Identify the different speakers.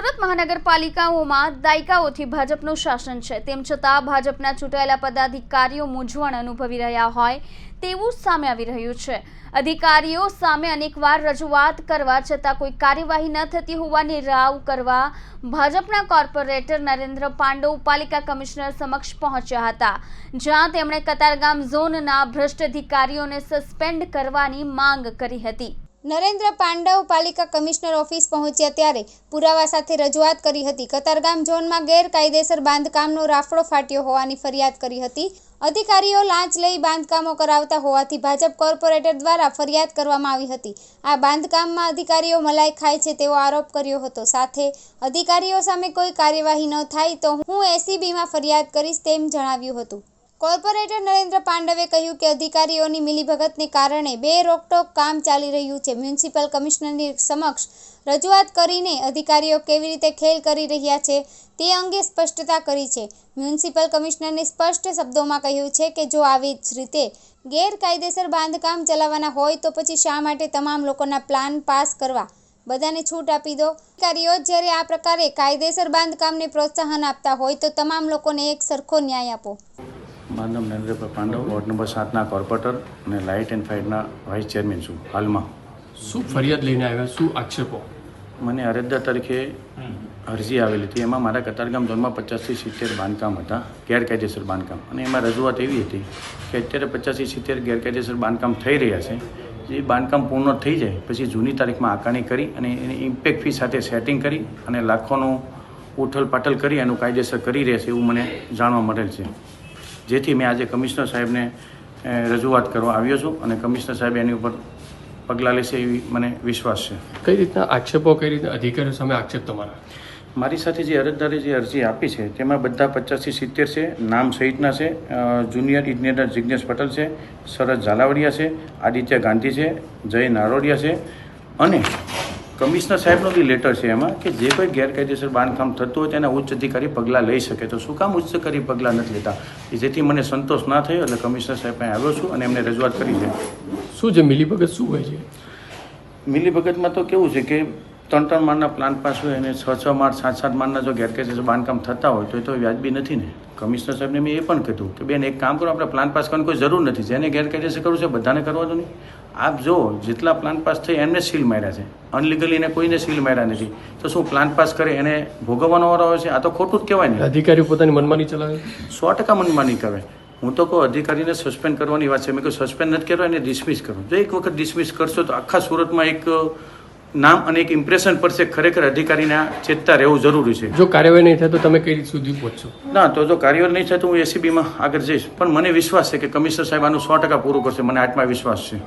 Speaker 1: સુરત મહાનગરપાલિકાઓમાં દાયકાઓથી ભાજપનું શાસન છે. તેમ છતાં ભાજપના ચૂંટાયેલા પદાધિકારીઓ મૂંઝવણ અનુભવી રહ્યા હોય તેવું સામે આવી રહ્યું છે. અધિકારીઓ સામે અનેકવાર રજૂઆત કરવા છતાં કોઈ કાર્યવાહી ન થતી હોવાની રાવ કરવા ભાજપના કોર્પોરેટર નરેન્દ્ર પાંડવ પાલિકા કમિશનર સમક્ષ પહોંચ્યા હતા, જ્યાં તેમણે કતારગામ ઝોનના ભ્રષ્ટ અધિકારીઓને સસ્પેન્ડ કરવાની માંગ કરી હતી.
Speaker 2: નરેન્દ્ર પાંડવ પાલિકા કમિશનર ઓફિસ પહોંચ્યા ત્યારે પુરાવા સાથે રજૂઆત કરી હતી. કતારગામ ઝોનમાં ગેરકાયદેસર બાંધકામનો રાફડો ફાટ્યો હોવાની ફરિયાદ કરી હતી. અધિકારીઓ લાંચ લઈ બાંધકામો કરાવતા હોવાથી ભાજપ કોર્પોરેટર દ્વારા ફરિયાદ કરવામાં આવી હતી. આ બાંધકામમાં અધિકારીઓ મલાઈ ખાય છે તેવો આરોપ કર્યો હતો. સાથે અધિકારીઓ સામે કોઈ કાર્યવાહી ન થાય તો હું એસીબીમાં ફરિયાદ કરીશ તેમ જણાવ્યું હતું. કોર્પોરેટર નરેન્દ્ર પાંડવે કહ્યું કે અધિકારીઓની મિલીભગતને કારણે બે રોકટોક કામ ચાલી રહ્યું છે. મ્યુનિસિપલ કમિશનરની સમક્ષ રજૂઆત કરીને અધિકારીઓ કેવી રીતે ખેલ કરી રહ્યા છે તે અંગે સ્પષ્ટતા કરી છે. મ્યુનિસિપલ કમિશનરને સ્પષ્ટ શબ્દોમાં કહ્યું છે કે જો આવી જ રીતે ગેરકાયદેસર બાંધકામ ચલાવવાના હોય તો પછી શા માટે તમામ લોકોના પ્લાન પાસ કરવા? બધાને છૂટ આપી દો. અધિકારીઓ જ્યારે આ પ્રકારે કાયદેસર બાંધકામને પ્રોત્સાહન આપતા હોય તો તમામ લોકોને એક સરખો ન્યાય આપો.
Speaker 3: મારું નામ નરેન્દ્રભાઈ પાંડવ વોર્ડ નંબર સાતના કોર્પોરેટર અને લાઇટ એન્ડ ફાઇટના વાઇસ ચેરમેન છું હાલમાં.
Speaker 4: શું ફરિયાદ લઈને આવ્યા? શું આક્ષેપો?
Speaker 3: મને અરજદાર તરીકે અરજી આવેલી હતી. એમાં મારા કતારગામ ઝોનમાં પચાસથી સિત્તેર બાંધકામ હતા ગેરકાયદેસર બાંધકામ. અને એમાં રજૂઆત એવી હતી કે અત્યારે પચાસથી સિત્તેર ગેરકાયદેસર બાંધકામ થઈ રહ્યા છે. જે બાંધકામ પૂર્ણ થઈ જાય પછી જૂની તારીખમાં આકારણી કરી અને એની ઇમ્પેક્ટ ફી સાથે સેટિંગ કરી અને લાખોનું ઉઠલ પાટલ કરી એનું કાયદેસર કરી રહ્યા છે એવું મને જાણવા મળેલ છે. જેથી મેં આજે કમિશનર સાહેબને રજૂઆત કરવા આવ્યો છું અને કમિશનર સાહેબ એની ઉપર પગલાં લેશે એવી મને વિશ્વાસ છે.
Speaker 4: કઈ રીતના આક્ષેપો કઈ રીતે અધિકારીઓ સામે આક્ષેપ તમારા?
Speaker 3: મારી સાથે જે અરજદારે જે અરજી આપી છે તેમાં બધા પચાસથી સિત્તેર છે નામ સહિતના છે જુનિયર ઇજનેર જિજ્ઞેશ પટેલ છે શરદ ઝાલાવડિયા છે આદિત્ય ગાંધી છે જય નારોડિયા છે અને કમિશનર સાહેબનો બી લેટર છે એમાં કે જે કોઈ ગેરકાયદેસર બાંધકામ થતું હોય તેના ઉચ્ચ અધિકારી પગલાં લઈ શકે. તો શું કામ ઉચ્ચ અધિકારી પગલાં નથી લેતા? કે જેથી મને સંતોષ ના થયો એટલે કમિશનર સાહેબ અહીં આવ્યો છું અને એમને રજૂઆત કરી છે.
Speaker 4: શું છે મિલીભગત શું હોય છે?
Speaker 3: મિલીભગતમાં તો કેવું છે કે ત્રણ ત્રણ માળના પ્લાન પાસ હોય અને છ છ માળ સાત સાત માળના જો ગેરકાયદેસર બાંધકામ થતા હોય તો એ તો વ્યાજબી નથી ને. કમિશનર સાહેબને મેં એ પણ કીધું કે બેન એક કામ કરો આપણે પ્લાન પાસ કરવાની કોઈ જરૂર નથી. જેને ગેરકાયદેસર કરવું છે બધાને કરવા દો નહીં. આપ જો જેટલા પ્લાન પાસ થઈ એમને સીલ માર્યા છે. અનલીગલી એને કોઈને સીલ માર્યા નથી. તો શું પ્લાન પાસ કરે એને ભોગવવાનો વારો આવે છે? આ તો ખોટું જ કહેવાય ને.
Speaker 4: અધિકારીઓ પોતાની મનમાની ચલાવે?
Speaker 3: સો ટકા મનમાની કહેવાય હું તો કહું અધિકારીને સસ્પેન્ડ કરવાની વાત છે. મેં કહ્યું સસ્પેન્ડ નથી કરવા એને ડિસમિસ કરો. જો એક વખત ડિસમિસ કરશો તો આખા સુરતમાં એક નામ અને એક ઇમ્પ્રેશન પડશે. ખરેખર અધિકારીને ચેતતા રહેવું જરૂરી છે.
Speaker 4: જો કાર્યવાહી નહીં થાય તો તમે કઈ રીત સુધી પહોંચશો?
Speaker 3: ના તો જો કાર્યવાહી નહીં થાય તો હું એસીબીમાં આગળ જઈશ. પણ મને વિશ્વાસ છે કે કમિશનર સાહેબ આનું સો ટકા પૂરું કરશે. મને આત્મવિશ્વાસ છે.